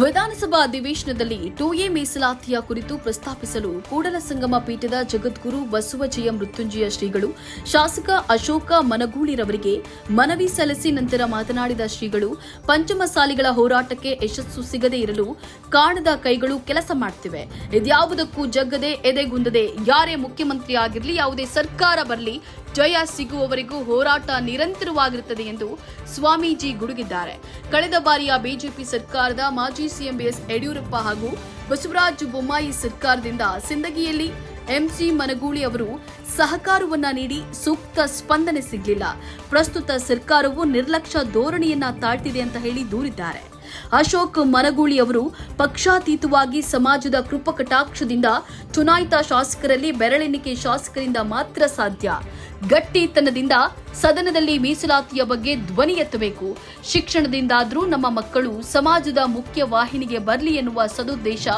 ವಿಧಾನಸಭಾ ಅಧಿವೇಶನದಲ್ಲಿ ಟೂ ಮೀಸಲಾತಿಯ ಕುರಿತು ಪ್ರಸ್ತಾಪಿಸಲು ಕೂಡಲ ಸಂಗಮ ಪೀಠದ ಜಗದ್ಗುರು ಬಸವಜಯ ಮೃತ್ಯುಂಜಯ ಶ್ರೀಗಳು ಶಾಸಕ ಅಶೋಕ ಮನಗೂಳಿರವರಿಗೆ ಮನವಿ ಸಲ್ಲಿಸಿ ನಂತರ ಮಾತನಾಡಿದ ಶ್ರೀಗಳು, ಪಂಚಮಸಾಲಿಗಳ ಹೋರಾಟಕ್ಕೆ ಯಶಸ್ಸು ಸಿಗದೇ ಇರಲು ಕಾಣದ ಕೈಗಳು ಕೆಲಸ ಮಾಡ್ತಿವೆ. ಇದ್ಯಾವುದಕ್ಕೂ ಜಗ್ಗದೆ ಎದೆಗುಂದದೆ ಯಾರೇ ಮುಖ್ಯಮಂತ್ರಿ ಆಗಿರಲಿ ಯಾವುದೇ ಸರ್ಕಾರ ಬರಲಿ ಜಯ ಸಿಗುವವರೆಗೂ ಹೋರಾಟ ನಿರಂತರವಾಗಿರುತ್ತದೆ ಎಂದು ಸ್ವಾಮೀಜಿ ಗುಡುಗಿದ್ದಾರೆ. ಕಳೆದ ಬಾರಿಯ ಬಿಜೆಪಿ ಸರ್ಕಾರದ ಮಾಜಿ ಸಿಎಂ ಬಿಎಸ್ ಯಡಿಯೂರಪ್ಪ ಹಾಗೂ ಬಸವರಾಜ ಬೊಮ್ಮಾಯಿ ಸರ್ಕಾರದಿಂದ ಸಿಂದಗಿಯಲ್ಲಿ ಎಂಸಿ ಮನಗೂಳಿ ಅವರು ಸಹಕಾರವನ್ನ ನೀಡಿ ಸೂಕ್ತ ಸ್ಪಂದನೆ ಸಿಗಲಿಲ್ಲ. ಪ್ರಸ್ತುತ ಸರ್ಕಾರವು ನಿರ್ಲಕ್ಷ್ಯ ಧೋರಣೆಯನ್ನ ತಾಳ್ತಿದೆ ಅಂತ ಹೇಳಿ ದೂರಿದ್ದಾರೆ. ಅಶೋಕ್ ಮನಗೂಳಿ ಅವರು ಪಕ್ಷಾತೀತವಾಗಿ ಸಮಾಜದ ಕೃಪಕಟಾಕ್ಷದಿಂದ ಚುನಾಯಿತ ಶಾಸಕರಲ್ಲಿ ಬೆರಳೆಣಿಕೆ ಶಾಸಕರಿಂದ ಮಾತ್ರ ಸಾಧ್ಯ. ಗಟ್ಟಿತನದಿಂದ ಸದನದಲ್ಲಿ ಮೀಸಲಾತಿಯ ಬಗ್ಗೆ ಧ್ವನಿ ಎತ್ತಬೇಕು. ಶಿಕ್ಷಣದಿಂದಾದರೂ ನಮ್ಮ ಮಕ್ಕಳು ಸಮಾಜದ ಮುಖ್ಯ ವಾಹಿನಿಗೆ ಬರಲಿ ಎನ್ನುವ ಸದುದ್ದೇಶ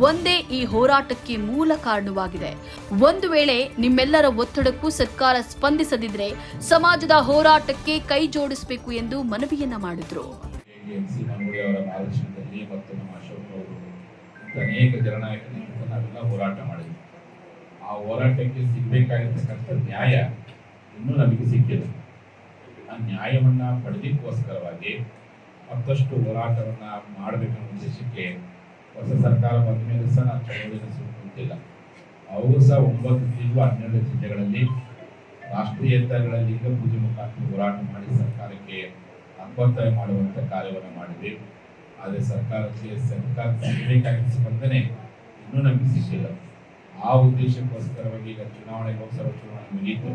ಒಂದೇ ಈ ಹೋರಾಟಕ್ಕೆ ಮೂಲ ಕಾರಣವಾಗಿದೆ. ಒಂದು ವೇಳೆ ನಿಮ್ಮೆಲ್ಲರ ಒತ್ತಡಕ್ಕೂ ಸರ್ಕಾರ ಸ್ಪಂದಿಸದಿದ್ರೆ ಸಮಾಜದ ಹೋರಾಟಕ್ಕೆ ಕೈ ಜೋಡಿಸಬೇಕು ಎಂದು ಮನವಿಯನ್ನ ಮಾಡಿದ್ರು. ಆ ಹೋರಾಟಕ್ಕೆ ಸಿಗಬೇಕಾಗಿರ್ತಕ್ಕಂಥ ನ್ಯಾಯ ಇನ್ನೂ ನಮಗೆ ಸಿಕ್ಕಿಲ್ಲ. ಆ ನ್ಯಾಯವನ್ನು ಪಡೆದಕ್ಕೋಸ್ಕರವಾಗಿ ಮತ್ತಷ್ಟು ಹೋರಾಟವನ್ನು ಮಾಡಬೇಕನ್ನೋ ಉದ್ದೇಶಕ್ಕೆ ಹೊಸ ಸರ್ಕಾರ ಬಂದ ಮೇಲೆ ಸಹ ನಾನು ಚಳವಳಿಯನ್ನು ಸುತ್ತಿಲ್ಲ ಅವರು ಸಹ ಒಂಬತ್ತು ತಿಂಗಳು ಹನ್ನೆರಡು ಜಿಲ್ಲೆಗಳಲ್ಲಿ ರಾಷ್ಟ್ರೀಯ ಹೆದ್ದಾರಿಗಳಲ್ಲಿ ಈಗ ಪೂಜೆ ಮುಖಾಂತರ ಹೋರಾಟ ಮಾಡಿ ಸರ್ಕಾರಕ್ಕೆ ಅಪೊತ್ತಾಯ ಮಾಡುವಂಥ ಕಾರ್ಯವನ್ನು ಮಾಡಿದ್ವಿ. ಆದರೆ ಸರ್ಕಾರಕ್ಕೆ ಸರ್ಕಾರ ಸಿಗಬೇಕಾಗಿದ್ದ ಸ್ಪಂದನೆ ಇನ್ನೂ ನಮಗೆ ಸಿಕ್ಕಿಲ್ಲ. ಆ ಉದ್ದೇಶಕ್ಕೋಸ್ಕರವಾಗಿ ಈಗ ಚುನಾವಣೆ ಲೋಕಸಭಾ ಚುನಾವಣೆ ಮುಗೀತು.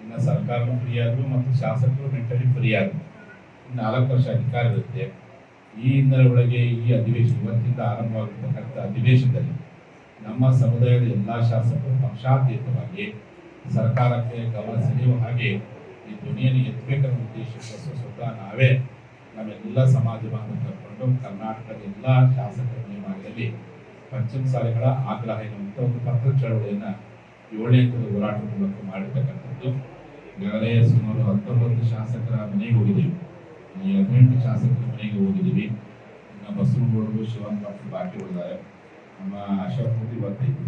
ಇನ್ನು ಸರ್ಕಾರನೂ ಫ್ರೀ ಆದರು ಮತ್ತು ಶಾಸಕರು ಮೆಂಟಲಿ ಫ್ರೀ ಆದರು ನಾಲ್ಕು ವರ್ಷ ಅಧಿಕಾರ ಇರುತ್ತೆ. ಈ ಒಳಗೆ ಈ ಅಧಿವೇಶನ ಇವತ್ತಿಂದ ಆರಂಭವಾಗಿರ್ತಕ್ಕಂಥ ಅಧಿವೇಶನದಲ್ಲಿ ನಮ್ಮ ಸಮುದಾಯದ ಎಲ್ಲ ಶಾಸಕರು ಪಕ್ಷಾತೀತವಾಗಿ ಸರ್ಕಾರಕ್ಕೆ ಗಮನ ಸೆಳೆಯುವ ಹಾಗೆ ಈ ಧ್ವನಿಯನ್ನು ಎತ್ತಬೇಕನ್ನೋ ಉದ್ದೇಶಕ್ಕೋಸ್ಕರ ಸ್ವತಃ ನಾವೇ ನಾವೆಲ್ಲ ಸಮಾಜ ಬಾಂಧವ ಕರ್ಕೊಂಡು ಕರ್ನಾಟಕದ ಎಲ್ಲ ಶಾಸಕರ ನಿಯಮಗಳಲ್ಲಿ ಪಂಚಮ ಸಾಲೆಗಳ ಆಗ್ರಹ ಎನ್ನುವಂಥ ಒಂದು ಪತ್ರ ಚಳವಳಿಯನ್ನು ಏಳನೇ ಹಂತದ ಹೋರಾಟ ಮೂಲಕ ಮಾಡಿರ್ತಕ್ಕಂಥದ್ದು. ಈಗಾಗಲೇ ಸುಮಾರು ಹತ್ತೊಂಬತ್ತು ಶಾಸಕರ ಮನೆಗೆ ಹೋಗಿದ್ದೀವಿ ಈ ಹದಿನೆಂಟು ಶಾಸಕರ ಮನೆಗೆ ಹೋಗಿದ್ದೀವಿ ನಮ್ಮ ಬಸವನಗೌಡರು ಶಿವನ್ ಪಾಟೀಲ್ ಬಾಕಿ ಉಳಿದಾರೆ. ನಮ್ಮ ಮೂರ್ತಿ ಇವತ್ತೈತಿ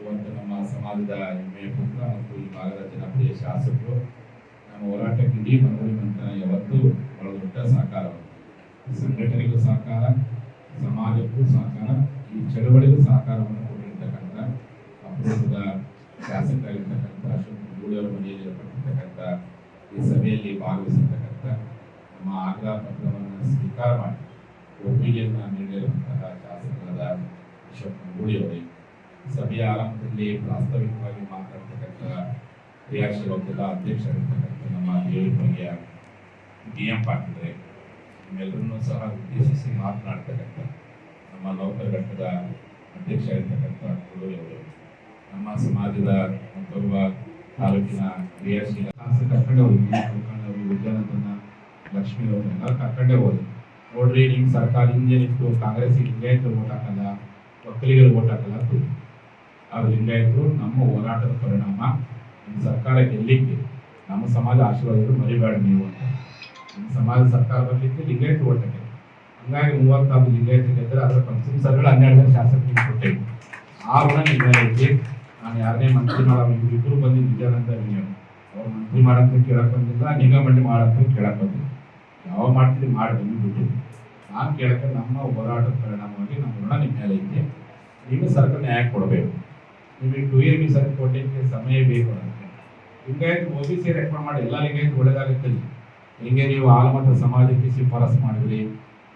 ಇವತ್ತು ನಮ್ಮ ಸಮಾಜದ ಹೆಮ್ಮೆಯ ಪುತ್ರ ಮತ್ತು ಈ ಭಾಗದ ಜನಪ್ರಿಯ ಶಾಸಕರು. ನಮ್ಮ ಹೋರಾಟಕ್ಕೆ ಇಡೀ ಬಂದಿರುವಂತಹ ಯಾವತ್ತೂ ಬಹಳ ದೊಡ್ಡ ಸಹಕಾರ ಸಂಘಟನೆಗೂ ಸಹಕಾರ ಸಮಾಜಕ್ಕೂ ಸಹಕಾರ ಈ ಚಳವಳಿಗೂ ಸಹಕಾರವನ್ನು ಕೊಟ್ಟಿರ್ತಕ್ಕಂಥ ಅಪರೂಪದ ಶಾಸಕರಾಗಿರ್ತಕ್ಕಂಥ ಅಶೋಕ್ ಮನೆಯಲ್ಲಿ ಈ ಸಭೆಯಲ್ಲಿ ಭಾಗವಹಿಸಿರ್ತಕ್ಕಂಥ ನಮ್ಮ ಆಗ್ರಹ ಪತ್ರವನ್ನು ಸ್ವೀಕಾರ ಮಾಡಿ ಒಪ್ಪಿಗೆಯನ್ನು ನೀಡಿರುವಂತಹ ಶಾಸಕರಾದ ಗೂಳಿಯವರೇ ಸಭೆಯ ಆರಂಭದಲ್ಲಿ ಪ್ರಾಸ್ತಾವಿಕವಾಗಿ ಮಾತನಾಡ್ತಕ್ಕಂಥ ಕ್ರಿಯಾಶೀಲ ಒಕ್ಕೂಟ ಅಧ್ಯಕ್ಷರಾಗಿರ್ತಕ್ಕಂಥ ನಮ್ಮ ದೇವರಿಯ ಡಿ ಎಂ ಪಾಟೀಲ್ರೆ, ನಿಮ್ಮೆಲ್ಲರನ್ನೂ ಸಹ ಉದ್ದೇಶಿಸಿ ಮಾತನಾಡ್ತಕ್ಕಂಥ ನಮ್ಮ ನೌಕರ ಘಟ್ಟದ ಅಧ್ಯಕ್ಷ ಆಗಿರ್ತಕ್ಕಂಥ ಕುರುಳಿ ಅವರು. ನಮ್ಮ ಸಮಾಜದ ಮತ್ತೊಬ್ಬ ತಾಲೂಕಿನ ಕ್ರಿಯಾಶೀಲ ಕರ್ಕೊಂಡೆ ಹೋಗಿ ಮುಖಂಡರು ವಿದ್ಯಾನಂದನ ಲಕ್ಷ್ಮೀ ಅವರು ಎಲ್ಲ ಕರ್ಕೊಂಡೆ ಹೋದ್ರು. ನೋಡ್ರಿ ನಿಮ್ಮ ಸರ್ಕಾರ ಹಿಂದೆ ನಿಂತು ಕಾಂಗ್ರೆಸ್ ಲಿಂಗಾಯತರು ಓಟ್ ಹಾಕಲ್ಲ ಒಕ್ಕಲಿಗರು ಓಟ್ ಹಾಕಲ್ಲ ಅಂತ. ಆ ಲಿಂಗಾಯತರು ನಮ್ಮ ಹೋರಾಟದ ಪರಿಣಾಮ ನಿಮ್ಮ ಸರ್ಕಾರ ಗೆಲ್ಲಿಕ್ಕೆ, ನಮ್ಮ ಸಮಾಜ ಆಶೀರ್ವಾದಗಳು ಮರಿಬೇಡ ನೀವು ಅಂತ. ನಮ್ಮ ಸಮಾಜ ಸರ್ಕಾರ ಬರಲಿಕ್ಕೆ ಲಿಂಗಾಯತ ಓಟಕ್ಕೆ ಹಂಗಾಗಿ ಮೂವತ್ತಾರು ಲಿಂಗಾಯತ ಗೆದ್ದರೆ ಅದರ ಪಂಚಮ ಸರ್ಗಳು ಹನ್ನೆರಡು ಜನ ಶಾಸಕರಿಗೆ ಕೊಟ್ಟೆ ಆ ಋಣ ಐತಿ ನಾನು ಯಾರನ್ನೇ ಮಂತ್ರಿ ಮಾಡೋ ಇಬ್ಬರು ಬಂದಿದ್ದು ನಿಜಾನಂದ ವಿನಿಯೋಗ ಅವ್ರು ಮಂತ್ರಿ ಮಾಡಂತ ಕೇಳಕ್ ಬಂದಿಲ್ಲ ನಿಗಮ ಮಂಡಳಿ ಮಾಡಂತ ಕೇಳಕ್ ಬಂದಿಲ್ಲ. ಯಾವ ಮಾಡ್ತೀರಿ ಮಾಡಿ ಬಂದ್ಬಿಟ್ಟು ನಾನು ಕೇಳಕ್ಕೆ ನಮ್ಮ ಹೋರಾಟದ ಪರಿಣಾಮವಾಗಿ ನಮ್ಮ ಋಣ ನಿಮ್ಮ ಮೇಲೆ ಐತೆ ನೀವು ಸರ್ಕಾರ ನ್ಯಾಯ ಕೊಡಬೇಕು. ನಿಮಗೆ ಟು ಇಯರ್ ಬಿ ಕೊಡಲಿಕ್ಕೆ ಸಮಯ ಬೇಕು ಅಂತ Lingayat O B C recommend ಮಾಡಿ, ಎಲ್ಲ ಲಿಂಗಾಯತ್ ಒಳ್ಳೇದಾಗುತ್ತೆ. ಹಿಂಗೆ ನೀವು ಆಲಮಠ ಸಮಾಜಕ್ಕೆ ಶಿಫಾರಸು ಮಾಡಿದ್ರಿ?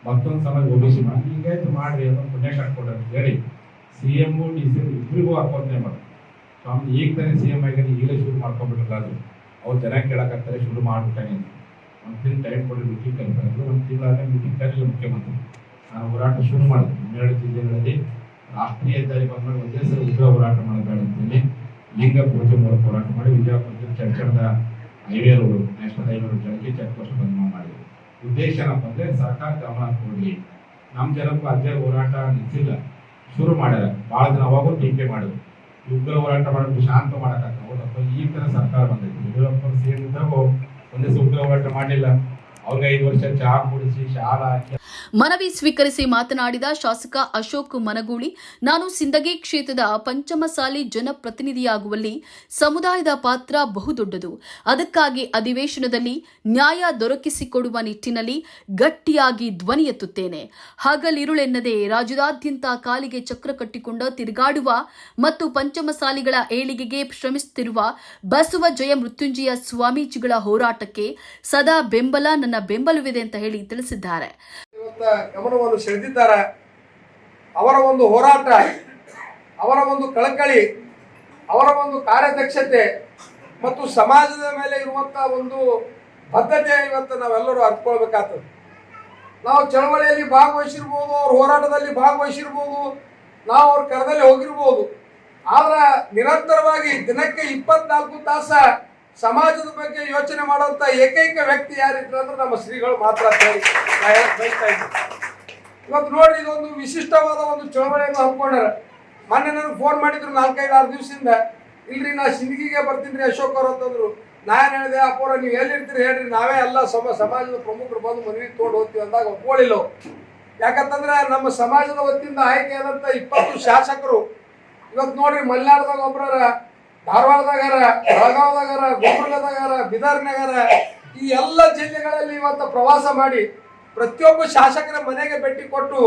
ಮತ್ತೊಂದು ಸಮಾಜ ಒ ಬಿ ಸಿ ಮಾಡಿ, ಲಿಂಗಾಯತ್ ಮಾಡಿರಿ ಅದೊಂದು ಪುಣ್ಯ ಹೇಳಿ ಸಿ ಎಂ ಡಿ ಸಿ ಇಬ್ಬರಿಗೂ ಹಾಕೋದೇ ಮಾಡಿ ಸ್ವಾಮಿ, ಈಗ ತಾನೇ ಸಿ ಎಂ ಆಗಿ ಈಗಲೇ ಶುರು ಮಾಡ್ಕೊಂಡ್ಬಿಟ್ರಲ್ಲ ಅದು. ಅವ್ರು ಜನ ಕೇಳೋಕ್ಕಾಗ್ತಾರೆ, ಶುರು ಮಾಡ್ಬಿಟ್ಟಾನೆ ಒಂದು ದಿನ ಟೈಮ್ ಕೊಡಿ ಮೀಟಿಂಗ್ ಕರೀತಾರೆ ಒಂದು ತಿಂಗಳಾದ ಮೀಟಿಂಗ್ ಕರೀಲಿ ಮುಖ್ಯಮಂತ್ರಿ. ನಾನು ಹೋರಾಟ ಶುರು ಮಾಡಿದೆ. ಹನ್ನೆರಡು ಜಿಲ್ಲೆಗಳಲ್ಲಿ ರಾಷ್ಟ್ರೀಯ ಹೆದ್ದಾರಿ ಬಂದ್ಮೇಲೆ ಒಂದೇ ಸಲ ಉಗ್ರ ಹೋರಾಟ ಮಾಡಬೇಡ ಲಿಂಗ ಪೂಜೆ ಮೂಲಕ ಹೋರಾಟ ಮಾಡಿ Vijayapura ಚರ್ಚಣದ highway road national highway road ಜನಕ್ಕೆ ಚೆಕ್ ಪೋಸ್ಟ್ ಬಂದ್ ಮಾಡಿದೆ ಉದ್ದೇಶ ಏನಪ್ಪ ಅಂದರೆ ಸರ್ಕಾರ ಗಮನ ಕೊಡಲಿ. ನಮ್ಮ ಜನಕ್ಕೂ ಅದೇ ಹೋರಾಟ ನಿಂತಿಲ್ಲ ಶುರು ಮಾಡ್ಯಾರ. ಭಾಳ ದಿನ ಅವಾಗೂ ಟೀಕೆ ಮಾಡಿದ್ರು ಉಗ್ರ ಹೋರಾಟ ಮಾಡೋದು ಶಾಂತ ಮಾಡೋಕ್ಕಾಗ ಹೌದಪ್ಪ ಈ ಥರ ಸರ್ಕಾರ ಬಂದೈತಿ. ಯಡಿಯೂರಪ್ಪ ಸೇರಿದಾಗ ಒಂದೇ ಉಗ್ರ ಹೋರಾಟ ಮಾಡಲಿಲ್ಲ ಮನವಿ ಸ್ವೀಕರಿಸಿ ಮಾತನಾಡಿದ ಶಾಸಕ ಅಶೋಕ್ ಮನಗೂಳಿ, ನಾನು ಸಿಂದಗಿ ಕ್ಷೇತ್ರದ ಪಂಚಮಸಾಲಿ ಜನಪ್ರತಿನಿಧಿಯಾಗುವಲ್ಲಿ ಸಮುದಾಯದ ಪಾತ್ರ ಬಹುದೊಡ್ಡದು. ಅದಕ್ಕಾಗಿ ಅಧಿವೇಶನದಲ್ಲಿ ನ್ಯಾಯ ದೊರಕಿಸಿಕೊಡುವ ನಿಟ್ಟಿನಲ್ಲಿ ಗಟ್ಟಿಯಾಗಿ ಧ್ವನಿ ಎತ್ತುತ್ತೇನೆ. ಹಗಲಿರುಳೆನ್ನದೆ ರಾಜ್ಯದಾದ್ಯಂತ ಕಾಲಿಗೆ ಚಕ್ರ ಕಟ್ಟಿಕೊಂಡ ತಿರುಗಾಡುವ ಮತ್ತು ಪಂಚಮಸಾಲಿಗಳ ಏಳಿಗೆಗೆ ಶ್ರಮಿಸುತ್ತಿರುವ ಬಸವ ಜಯ ಮೃತ್ಯುಂಜಯ ಸ್ವಾಮೀಜಿಗಳ ಹೋರಾಟಕ್ಕೆ ಸದಾ ಬೆಂಬಲ ನನ್ನ ಬೆಂಬಲವಿದೆ ಅಂತ ಹೇಳಿ ತಿಳಿಸಿದ್ದಾರೆ. ಗಮನವನ್ನು ಸೆಳೆದಿದ್ದಾರೆ. ಅವರ ಒಂದು ಹೋರಾಟ, ಅವರ ಒಂದು ಕಳಕಳಿ, ಅವರ ಒಂದು ಕಾರ್ಯದಕ್ಷತೆ ಮತ್ತು ಸಮಾಜದ ಮೇಲೆ ಇರುವಂತಹ ಒಂದು ಬದ್ಧತೆ ಇವತ್ತು ನಾವೆಲ್ಲರೂ ಅರ್ಥಕೊಳ್ಬೇಕಾಗ್ತದೆ ನಾವು ಚಳವಳಿಯಲ್ಲಿ ಭಾಗವಹಿಸಿರ್ಬೋದು, ಅವ್ರ ಹೋರಾಟದಲ್ಲಿ ಭಾಗವಹಿಸಿರ್ಬೋದು, ನಾವು ಅವ್ರ ಕರದಲ್ಲಿ ಹೋಗಿರ್ಬೋದು. ಆದ್ರೆ ನಿರಂತರವಾಗಿ ದಿನಕ್ಕೆ ಇಪ್ಪತ್ನಾಲ್ಕು ತಾಸ ಸಮಾಜದ ಬಗ್ಗೆ ಯೋಚನೆ ಮಾಡುವಂತ ಏಕೈಕ ವ್ಯಕ್ತಿ ಯಾರಿದ್ರು ಅಂದ್ರೆ ನಮ್ಮ ಶ್ರೀಗಳು ಮಾತ್ರ ಇದ್ದೀನಿ. ಇವತ್ತು ನೋಡಿ ಇದೊಂದು ವಿಶಿಷ್ಟವಾದ ಒಂದು ಚಳವಳಿಯನ್ನು ಹಮ್ಮಿಕೊಂಡಾರ. ಮೊನ್ನೆ ನನಗೆ ಫೋನ್ ಮಾಡಿದ್ರು ನಾಲ್ಕೈದು ಆರು ದಿವಸದಿಂದ. ಇಲ್ರಿ, ನಾ ಸಿಂದಗಿಗೆ ಬರ್ತೀನಿ ರೀ ಅಶೋಕ್ ಅವ್ರು ಅಂತಂದ್ರು. ನಾನು ಹೇಳಿದೆ ಅಪ್ಪೋರ ನೀವು ಎಲ್ಲಿರ್ತೀರಿ ಹೇಳ್ರಿ, ನಾವೇ ಎಲ್ಲ ಸಮ, ಸಮಾಜದ ಪ್ರಮುಖರು ಬಂದು ಮನವಿ ತೋಡ್ ಹೋಗ್ತೀವಿ ಅಂದಾಗ ಒಪ್ಕೊಳ್ಳಿಲ್ಲ ಯಾಕಂತಂದ್ರೆ ನಮ್ಮ ಸಮಾಜದ ವತಿಯಿಂದ ಆಯ್ಕೆಯಾದಂಥ ಇಪ್ಪತ್ತು ಶಾಸಕರು. ಇವತ್ತು ನೋಡ್ರಿ ಮಲ್ನಾಡದಾಗ ಒಬ್ರರ ಧಾರವಾಡದಾಗಾರ, ಬೆಳಗಾವದಾಗಾರ ಗುಲ್ಬರ್ಗದಾಗಾರ ನಗರ ಈ ಎಲ್ಲ ಜಿಲ್ಲೆಗಳಲ್ಲಿ ಇವತ್ತು ಪ್ರವಾಸ ಮಾಡಿ ಪ್ರತಿಯೊಬ್ಬ ಶಾಸಕರ ಮನೆಗೆ ಭೇಟಿ ಕೊಟ್ಟು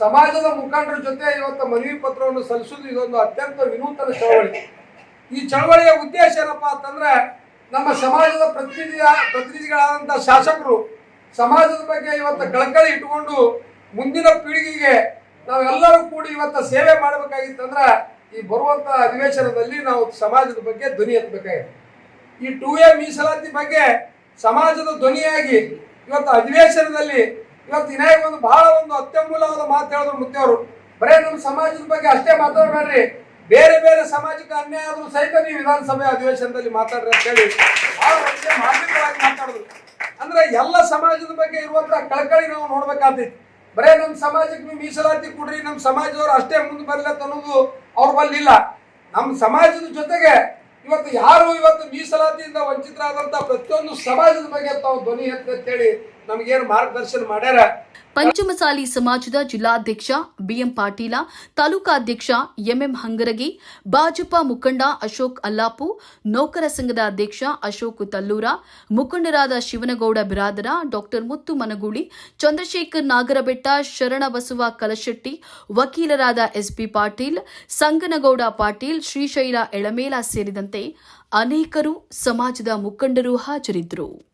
ಸಮಾಜದ ಮುಖಂಡರ ಜೊತೆ ಇವತ್ತು ಮನವಿ ಪತ್ರವನ್ನು ಸಲ್ಲಿಸುವುದು ಇದೊಂದು ಅತ್ಯಂತ ವಿನೂತನ ಚಳವಳಿ. ಈ ಚಳವಳಿಯ ಉದ್ದೇಶ ಏನಪ್ಪಾ ಅಂತಂದ್ರೆ ನಮ್ಮ ಸಮಾಜದ ಪ್ರತಿನಿಧಿಯ ಪ್ರತಿನಿಧಿಗಳಾದಂಥ ಶಾಸಕರು ಸಮಾಜದ ಬಗ್ಗೆ ಇವತ್ತು ಕಳಕಳಿ ಇಟ್ಟುಕೊಂಡು ಮುಂದಿನ ಪೀಳಿಗೆಗೆ ನಾವೆಲ್ಲರೂ ಕೂಡಿ ಇವತ್ತು ಸೇವೆ ಮಾಡಬೇಕಾಗಿತ್ತಂದ್ರೆ ಈ ಬರುವಂತ ಅಧಿವೇಶನದಲ್ಲಿ ನಾವು ಸಮಾಜದ ಬಗ್ಗೆ ಧ್ವನಿ ಎತ್ತಬೇಕಾಗಿದೆ. ಈ ಟು ಎ ಮೀಸಲಾತಿ ಬಗ್ಗೆ ಸಮಾಜದ ಧ್ವನಿಯಾಗಿ ಇವತ್ತು ಅಧಿವೇಶನದಲ್ಲಿ ಇವತ್ತು ವಿನಾಯಕ ಒಂದು ಬಹಳ ಒಂದು ಅತ್ಯಮೂಲ್ಯವಾದ ಮಾತು ಹೇಳಿದ್ರು ಮುತ್ತೆಯವರು ಬರೇ ನಮ್ಮ ಸಮಾಜದ ಬಗ್ಗೆ ಅಷ್ಟೇ ಮಾತಾಡಬೇಡ್ರಿ. ಬೇರೆ ಬೇರೆ ಸಾಮಾಜಿಕ ಅನ್ಯಾಯ ಆದರೂ ಸಹಿತ ನೀವು ವಿಧಾನಸಭೆ ಅಧಿವೇಶನದಲ್ಲಿ ಮಾತಾಡ್ರಿ ಅಂತ ಹೇಳಿ ಮಾರ್ಮಿಕವಾಗಿ ಮಾತಾಡಿದ್ರು. ಅಂದ್ರೆ ಎಲ್ಲ ಸಮಾಜದ ಬಗ್ಗೆ ಇರುವಂತಹ ಕಳಕಳಿ ನಾವು ನೋಡ್ಬೇಕಾಗ್ತೈತಿ ಬರೇ ನಮ್ಮ ಸಮಾಜಕ್ಕೆ ನೀವು ಮೀಸಲಾತಿ ಕೊಡ್ರಿ, ನಮ್ಮ ಸಮಾಜದವ್ರು ಅಷ್ಟೇ ಮುಂದೆ ಬರ್ಲತ್ತ ಅನ್ನೋದು ಅವ್ರ ಬಲ್ಲಿ ಇಲ್ಲ. ನಮ್ಮ ಸಮಾಜದ ಜೊತೆಗೆ ಇವತ್ತು ಯಾರು ಇವತ್ತು ಮೀಸಲಾತಿಯಿಂದ ವಂಚಿತರಾದಂಥ ಪ್ರತಿಯೊಂದು ಸಮಾಜದ ಬಗ್ಗೆ ತಾವು ಧ್ವನಿ ಅಂತ ಅಂತೇಳಿ ನಮಗೇನು ಮಾರ್ಗದರ್ಶನ ಮಾಡ್ಯಾರ? ಪಂಚಮಸಾಲಿ ಸಮಾಜದ ಜಿಲ್ಲಾಧ್ಯಕ್ಷ ಬಿಎಂ ಪಾಟೀಲ ತಾಲೂಕಾಧ್ಯಕ್ಷ ಎಂಎಂ ಹಂಗರಗಿ, ಭಾಜಪ ಮುಖಂಡ ಅಶೋಕ್ ಅಲ್ಲಾಪು, ನೌಕರ ಸಂಘದ ಅಧ್ಯಕ್ಷ ಅಶೋಕ್ ತಲ್ಲೂರ, ಮುಖಂಡರಾದ ಶಿವನಗೌಡ ಬಿರಾದರ, ಡಾಕ್ಟರ್ ಮುತ್ತು ಮನಗೂಳಿ, ಚಂದ್ರಶೇಖರ್ ನಾಗರಬೆಟ್ಟ, ಶರಣಬಸವ ಕಲಶೆಟ್ಟಿ, ವಕೀಲರಾದ ಎಸ್ಪಿ ಪಾಟೀಲ್, ಸಂಗನಗೌಡ ಪಾಟೀಲ್, ಶ್ರೀಶೈಲ ಎಳಮೇಲ ಸೇರಿದಂತೆ ಅನೇಕರು ಸಮಾಜದ ಮುಖಂಡರು ಹಾಜರಿದ್ದರು.